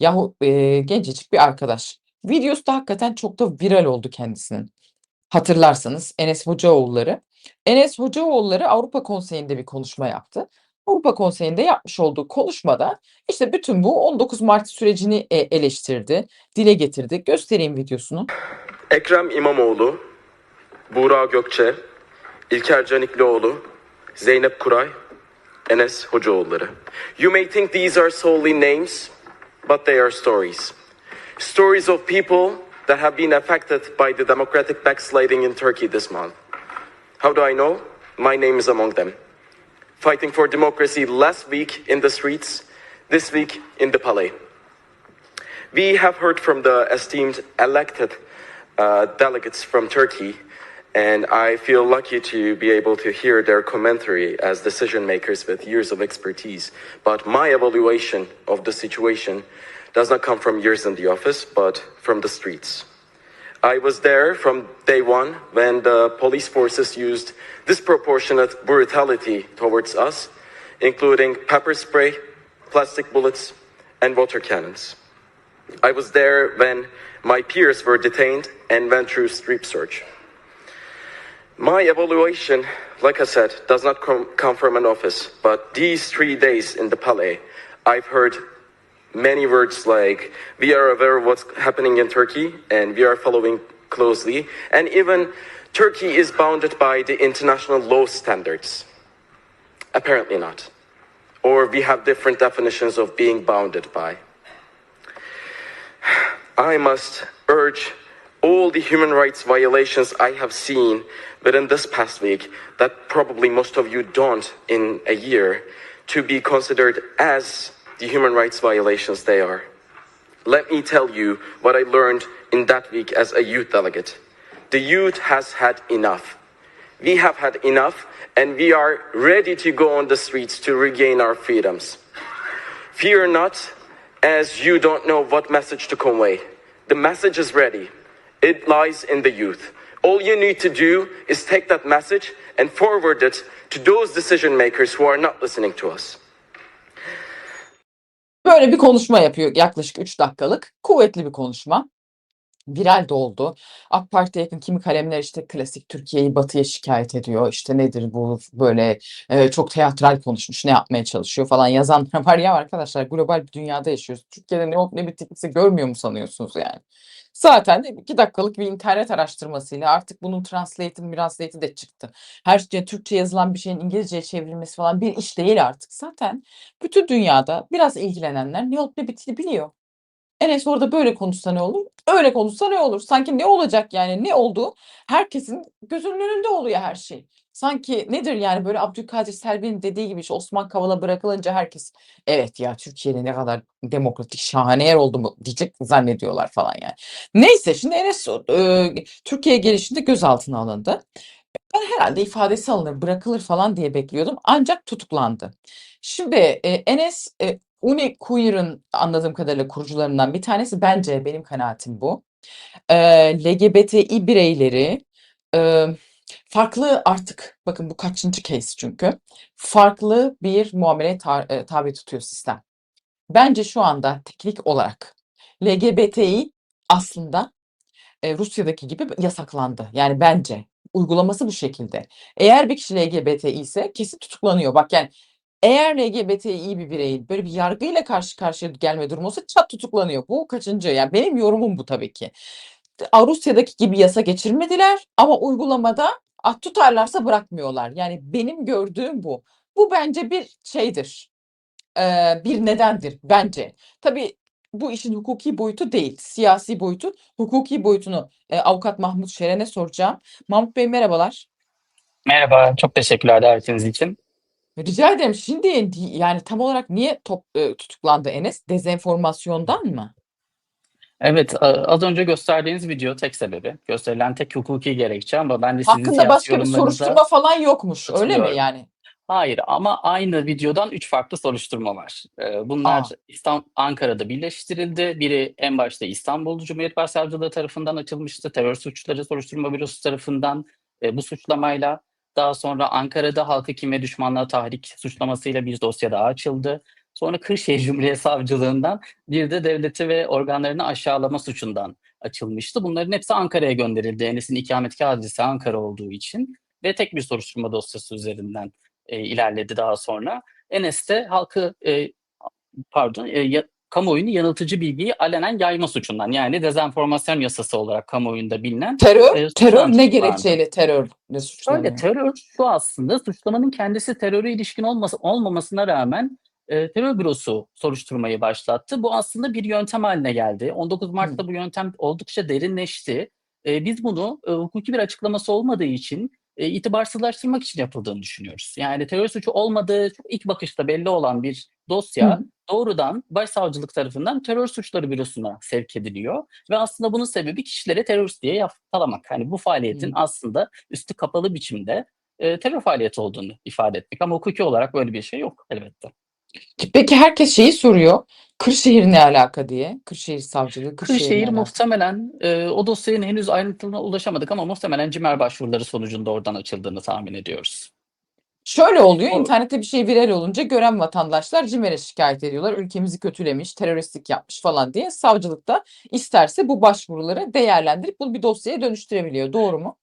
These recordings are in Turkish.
Yahu, eee, gencecik bir arkadaş. Videosu da hakikaten çok da viral oldu kendisinin. Hatırlarsanız Enes Hocaoğulları. Enes Hocaoğulları Avrupa Konseyi'nde bir konuşma yaptı. Avrupa Konseyi'nde yapmış olduğu konuşmada, işte, bütün bu 19 Mart sürecini, eee, eleştirdi, dile getirdi. Göstereyim videosunu. Ekrem İmamoğlu, Buğra Gökçe, İlker Caniklioğlu, Zeynep Kuray, Enes Hocaoğulları. You may think these are solely names, but they are stories. Stories of people that have been affected by the democratic backsliding in Turkey this month. How do I know? My name is among them. Fighting for democracy last week in the streets, this week in the Palais. We have heard from the esteemed elected uh, delegates from Turkey, and I feel lucky to be able to hear their commentary as decision makers with years of expertise. But my evaluation of the situation does not come from years in the office, but from the streets. I was there from day one when the police forces used disproportionate brutality towards us, including pepper spray, plastic bullets, and water cannons. I was there when my peers were detained and went through strip search. My evaluation, like I said, does not com- come from an office, but these three days in the Palais, I've heard many words like, we are aware of what's happening in Turkey and we are following closely, and even Turkey is bounded by the international law standards. Apparently not. Or we have different definitions of being bounded by. I must urge all the human rights violations I have seen within this past week, that probably most of you don't in a year, to be considered as the human rights violations they are. Let me tell you what I learned in that week as a youth delegate. The youth has had enough. We have had enough, and we are ready to go on the streets to regain our freedoms. Fear not, as you don't know what message to convey. The message is ready. It lies in the youth. All you need to do is take that message and forward it to those decision makers who are not listening to us. Böyle bir konuşma yapıyor yaklaşık 3 dakikalık. Kuvvetli bir konuşma. Viral de oldu. AK Parti'ye yakın kimi kalemler işte klasik Türkiye'yi batıya şikayet ediyor. İşte nedir bu böyle e, çok teatral konuşmuş ne yapmaya çalışıyor falan yazanlar var ya arkadaşlar global bir dünyada yaşıyoruz. Türkiye'de ne olup ne bittiğimizi görmüyor mu sanıyorsunuz yani? Zaten 2 dakikalık bir internet araştırmasıyla artık bunun translate'i miraslate'i de çıktı. Her şey Türkçe yazılan bir şeyin İngilizceye çevrilmesi falan bir iş değil artık. Zaten bütün dünyada biraz ilgilenenler ne olup ne bittiğini biliyor. Enes orada böyle konuşsa ne olur? Öyle konuşsa ne olur? Sanki ne olacak yani? Ne olduğu herkesin gözünün önünde oluyor her şey. Sanki nedir yani böyle Abdülkadir Selvi'nin dediği gibi işte Osman Kavala bırakılınca herkes evet ya Türkiye'de ne kadar demokratik şahane yer oldu mu diyecek zannediyorlar falan yani. Neyse şimdi Enes e, Türkiye'ye gelişinde gözaltına alındı. Ben herhalde ifadesi alınır, bırakılır falan diye bekliyordum. Ancak tutuklandı. Şimdi e, Enes e, Uni Queer'ın anladığım kadarıyla kurucularından bir tanesi. Bence benim kanaatim bu. Eee, LGBTİ bireyleri eee, farklı artık bakın bu kaçıncı case çünkü farklı bir muameleye ta- e, tabi tutuyor sistem. Bence şu anda teknik olarak LGBTİ aslında e, Rusya'daki gibi yasaklandı. Yani bence uygulaması bu şekilde. Eğer bir kişi LGBTİ ise kesin tutuklanıyor. Bak yani eğer LGBTİ bir bireyin böyle bir yargıyla karşı karşıya gelme durumu olsa çat tutuklanıyor. Bu kaçıncı? Yani benim yorumum bu tabii ki. Rusya'daki gibi yasa geçirmediler ama uygulamada ah, tutarlarsa bırakmıyorlar. Yani benim gördüğüm bu. Bu bence bir şeydir. Eee, bir nedendir bence. Tabii bu işin hukuki boyutu değil, siyasi boyutu. Hukuki boyutunu eee, avukat Mahmut Şeren'e soracağım. Mahmut Bey merhabalar. Merhaba, çok teşekkürler davetiniz için. Rica ederim. Şimdi di yani tam olarak niye top eee, tutuklandı Enes? Dezenformasyondan mı? Evet, a az önce gösterdiğiniz video tek sebebi. Gösterilen tek hukuki gerekçe ama ben de sizin Hakkında siyasi başka bir yorumlarınıza soruşturma falan yokmuş, öyle mi katılıyorum. yani? Hayır ama aynı videodan 3 farklı soruşturma var. Eee, bunlar A! İstan Ankara'da birleştirildi. Biri en başta İstanbul Cumhuriyet Başsavcılığı tarafından açılmıştı. Terör Suçları Soruşturma Bürosu tarafından, eee, bu suçlamayla. Daha sonra Ankara'da halkı kime düşmanlığa tahrik suçlamasıyla bir dosya daha açıldı. Sonra Kırşehir Cumhuriyet Savcılığından bir de devleti ve organlarını aşağılama suçundan açılmıştı. Bunların hepsi Ankara'ya gönderildi. Enes'in ikametgah adresi Ankara olduğu için ve tek bir soruşturma dosyası üzerinden e, ilerledi daha sonra. Enes de halkı e, pardon e, kamuoyunu yanıltıcı bilgiyi alenen yayma suçundan yani dezenformasyon yasası olarak kamuoyunda bilinen Terör, e, terör ne gerekçeyle terörle Şöyle suçlanıyor? terör şu aslında suçlamanın kendisi teröre ilişkin olması, olmamasına rağmen e, terör bürosu soruşturmayı başlattı. Bu aslında bir yöntem haline geldi. 19 Mart'ta bu yöntem oldukça derinleşti. E, biz bunu e, hukuki bir açıklaması olmadığı için e, itibarsızlaştırmak için yapıldığını düşünüyoruz. Yani terör suçu olmadığı ilk bakışta belli olan bir dosya Hı. doğrudan Başsavcılık tarafından terör suçları bürosuna sevk ediliyor ve aslında bunun sebebi kişilere terörist diye yaftalamak. Hani bu faaliyetin Hı. aslında üstü kapalı biçimde e, terör faaliyeti olduğunu ifade etmek ama hukuki olarak böyle bir şey yok elbette. Peki herkes şeyi soruyor. Kırşehir ne alaka diye. Kırşehir Savcılığı, Kırşehir, Kırşehir muhtemelen e, o dosyanın henüz ayrıntılarına ulaşamadık ama muhtemelen CİMER başvuruları sonucunda oradan açıldığını tahmin ediyoruz. Şöyle oluyor, O- internette bir şey viral olunca gören vatandaşlar CİMER'e şikayet ediyorlar. Ülkemizi kötülemiş, teröristlik yapmış falan diye. Savcılık da isterse bu başvuruları değerlendirip bunu bir dosyaya dönüştürebiliyor. Doğru mu?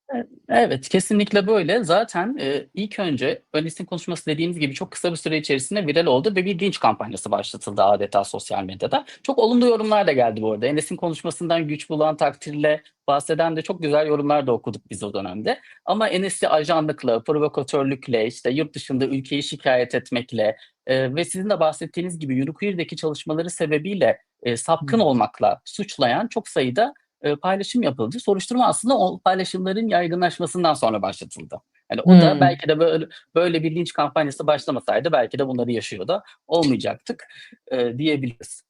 Evet, kesinlikle böyle. Zaten e, ilk önce Enes'in konuşması dediğiniz gibi çok kısa bir süre içerisinde viral oldu ve bir linç kampanyası başlatıldı adeta sosyal medyada. Çok olumlu yorumlar da geldi bu arada. Enes'in konuşmasından güç bulan takdirle bahseden de çok güzel yorumlar da okuduk biz o dönemde. Ama Enes'i ajanlıkla, provokatörlükle, işte yurt dışında ülkeyi şikayet etmekle e, ve sizin de bahsettiğiniz gibi Yunukuyur'daki çalışmaları sebebiyle e, sapkın Hı. olmakla suçlayan çok sayıda e, paylaşım yapıldı. Soruşturma aslında o paylaşımların yaygınlaşmasından sonra başlatıldı. Yani o da Hmm. belki de böyle böyle bir linç kampanyası başlamasaydı belki de bunları yaşıyor da olmayacaktık e, diyebiliriz.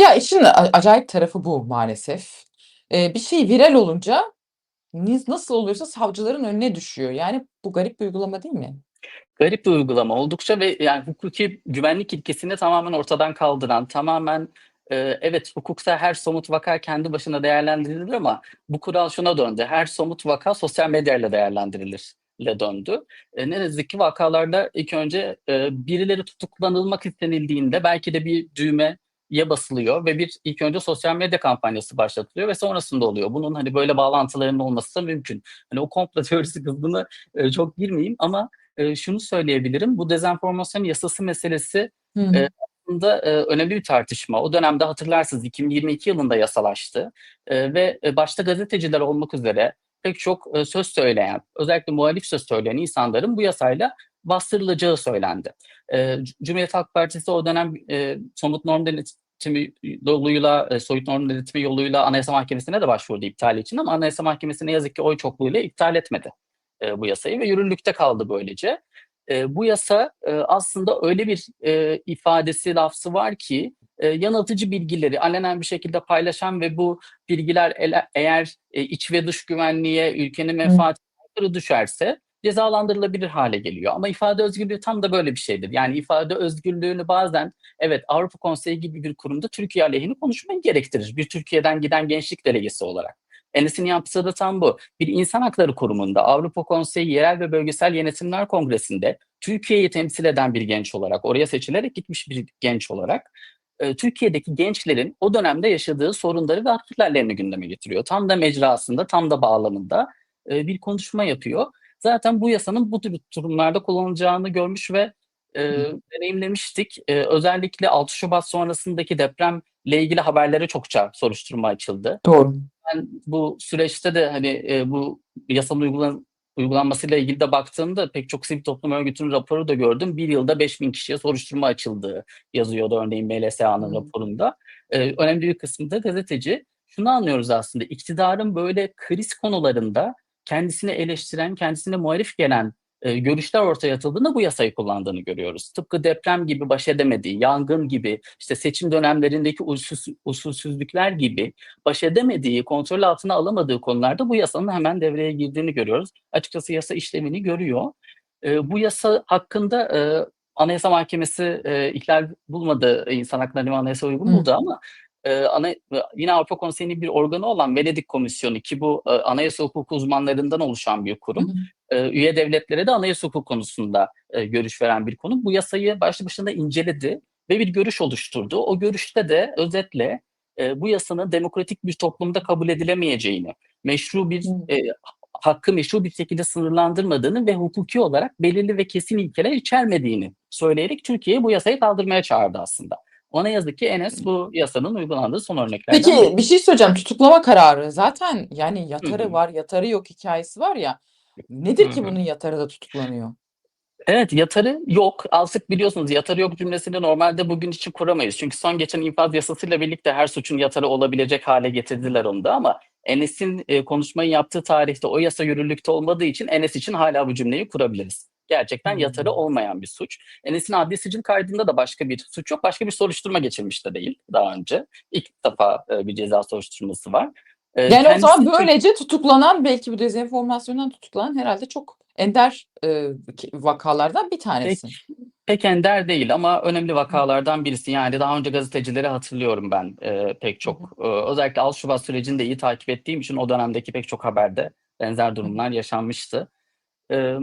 Ya işin a- acayip tarafı bu maalesef. Ee, bir şey viral olunca nasıl oluyorsa savcıların önüne düşüyor. Yani bu garip bir uygulama değil mi? Garip bir uygulama oldukça ve yani hukuki güvenlik ilkesini tamamen ortadan kaldıran, tamamen e, evet hukukta her somut vaka kendi başına değerlendirilir ama bu kural şuna döndü. Her somut vaka sosyal medyayla değerlendirilir ile döndü. E, ne yazık ki vakalarda ilk önce e, birileri tutuklanılmak istenildiğinde belki de bir düğme ya basılıyor ve bir ilk önce sosyal medya kampanyası başlatılıyor ve sonrasında oluyor. Bunun hani böyle bağlantılarının olması da mümkün. Hani o komplo teorisi kısmına e, çok girmeyeyim ama e, şunu söyleyebilirim. Bu dezenformasyon yasası meselesi Hı hı. E, aslında e, önemli bir tartışma. O dönemde hatırlarsınız 2022 yılında yasalaştı E, ve e, başta gazeteciler olmak üzere pek çok e, söz söyleyen, özellikle muhalif söz söyleyen insanların bu yasayla bastırılacağı söylendi. E, Cumhuriyet Halk Partisi o dönem e, somut norm denetimi yoluyla, e, soyut norm denetimi yoluyla Anayasa Mahkemesi'ne de başvurdu iptal için ama Anayasa Mahkemesi ne yazık ki oy çokluğuyla iptal etmedi e, bu yasayı ve yürürlükte kaldı böylece. E, bu yasa e, aslında öyle bir e, ifadesi, lafzı var ki e, yanıltıcı bilgileri alenen bir şekilde paylaşan ve bu bilgiler ele- eğer e, iç ve dış güvenliğe, ülkenin menfaatine düşerse cezalandırılabilir hale geliyor. Ama ifade özgürlüğü tam da böyle bir şeydir. Yani ifade özgürlüğünü bazen evet Avrupa Konseyi gibi bir kurumda Türkiye aleyhine konuşmayı gerektirir. Bir Türkiye'den giden gençlik delegesi olarak. Enes'in yaptığı da tam bu. Bir insan hakları kurumunda, Avrupa Konseyi Yerel ve Bölgesel Yönetimler Kongresi'nde Türkiye'yi temsil eden bir genç olarak, oraya seçilerek gitmiş bir genç olarak e, Türkiye'deki gençlerin o dönemde yaşadığı sorunları ve haklarlarını gündeme getiriyor. Tam da mecrasında, tam da bağlamında e, bir konuşma yapıyor. Zaten bu yasanın bu tür durumlarda kullanılacağını görmüş ve e, deneyimlemiştik. E, özellikle 6 Şubat sonrasındaki depremle ilgili haberlere çokça soruşturma açıldı. Doğru. Ben bu süreçte de hani e, bu yasanın uygulan, uygulanmasıyla ilgili de baktığımda pek çok sivil toplum örgütünün raporu da gördüm. Bir yılda 5000 kişiye soruşturma açıldığı yazıyordu örneğin MLSA'nın Hmm. raporunda. E, önemli bir kısmı da gazeteci. Şunu anlıyoruz aslında iktidarın böyle kriz konularında kendisini eleştiren, kendisine muhalif gelen e, görüşler ortaya atıldığında bu yasayı kullandığını görüyoruz. Tıpkı deprem gibi baş edemediği, yangın gibi, işte seçim dönemlerindeki usulsüz, usulsüzlükler gibi baş edemediği, kontrol altına alamadığı konularda bu yasanın hemen devreye girdiğini görüyoruz. Açıkçası yasa işlemini görüyor. E, bu yasa hakkında e, Anayasa Mahkemesi e, ihlal bulmadı, insan haklarını ve anayasa uygun Hı. buldu ama e, ana, yine Avrupa Konseyi'nin bir organı olan Venedik Komisyonu ki bu e, anayasa hukuku uzmanlarından oluşan bir Hı kurum hı. E, üye devletlere de anayasa hukuku konusunda e, görüş veren bir konu. Bu yasayı başlı başına inceledi ve bir görüş oluşturdu. O görüşte de özetle e, bu yasanın demokratik bir toplumda kabul edilemeyeceğini, meşru bir Hı. e, hakkı meşru bir şekilde sınırlandırmadığını ve hukuki olarak belirli ve kesin ilkeler içermediğini söyleyerek Türkiye'yi bu yasayı kaldırmaya çağırdı aslında. Ona yazık ki Enes bu yasanın uygulandığı son örneklerden. Peki bir şey söyleyeceğim. Tutuklama kararı zaten yani yatarı var, yatarı yok hikayesi var ya. Nedir ki bunun yatarı da tutuklanıyor? Evet yatarı yok. Artık biliyorsunuz yatarı yok cümlesini normalde bugün için kuramayız. Çünkü son geçen infaz yasasıyla birlikte her suçun yatarı olabilecek hale getirdiler onu da ama Enes'in e, konuşmayı yaptığı tarihte o yasa yürürlükte olmadığı için Enes için hala bu cümleyi kurabiliriz. Gerçekten Hmm. yatarı olmayan bir suç. Enes'in adli sicil kaydında da başka bir suç yok. Başka bir soruşturma geçirmiş de değil daha önce. İlk defa e, bir ceza soruşturması var. E, Yani o zaman böylece tutuklanan belki bu dezenformasyondan tutuklanan herhalde çok ender e, vakalardan bir tanesi. Pek ender değil ama önemli vakalardan birisi. Yani daha önce gazetecileri hatırlıyorum ben e, pek çok. E, özellikle 6 Şubat sürecini de iyi takip ettiğim için o dönemdeki pek çok haberde benzer durumlar yaşanmıştı. E,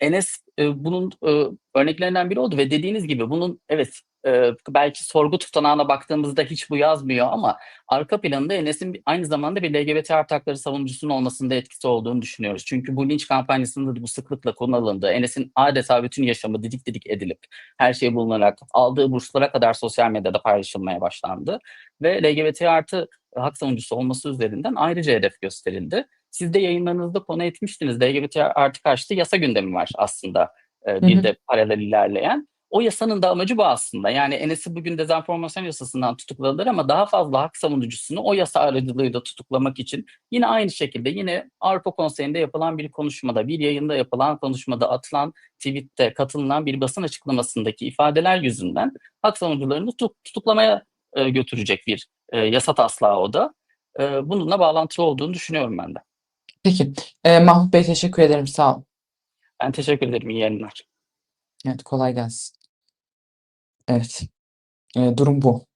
Enes e, bunun e, örneklerinden biri oldu ve dediğiniz gibi bunun evet e, belki sorgu tutanağına baktığımızda hiç bu yazmıyor ama arka planında Enes'in aynı zamanda bir LGBT artı hakları savunucusunun olmasında etkisi olduğunu düşünüyoruz. Çünkü bu linç kampanyasında da bu sıklıkla konu alındı. Enes'in adeta bütün yaşamı didik didik edilip her şey bulunarak aldığı burslara kadar sosyal medyada paylaşılmaya başlandı. Ve LGBT artı hak savunucusu olması üzerinden ayrıca hedef gösterildi. Siz de yayınlarınızda konu etmiştiniz. LGBT artı karşıtı yasa gündemi var aslında e, bir hı. de paralel ilerleyen. O yasanın da amacı bu aslında. Yani Enes'i bugün dezenformasyon yasasından tutukladılar ama daha fazla hak savunucusunu o yasa aracılığıyla tutuklamak için yine aynı şekilde yine Avrupa Konseyi'nde yapılan bir konuşmada, bir yayında yapılan konuşmada atılan tweette katılınan bir basın açıklamasındaki ifadeler yüzünden hak savunucularını tutuk- tutuklamaya e, götürecek bir e, yasa taslağı o da. E, bununla bağlantılı olduğunu düşünüyorum ben de. Peki. E, Mahmut Bey teşekkür ederim. Sağ olun. Ben teşekkür ederim. İyi yayınlar. Evet kolay gelsin. Evet. E, durum bu.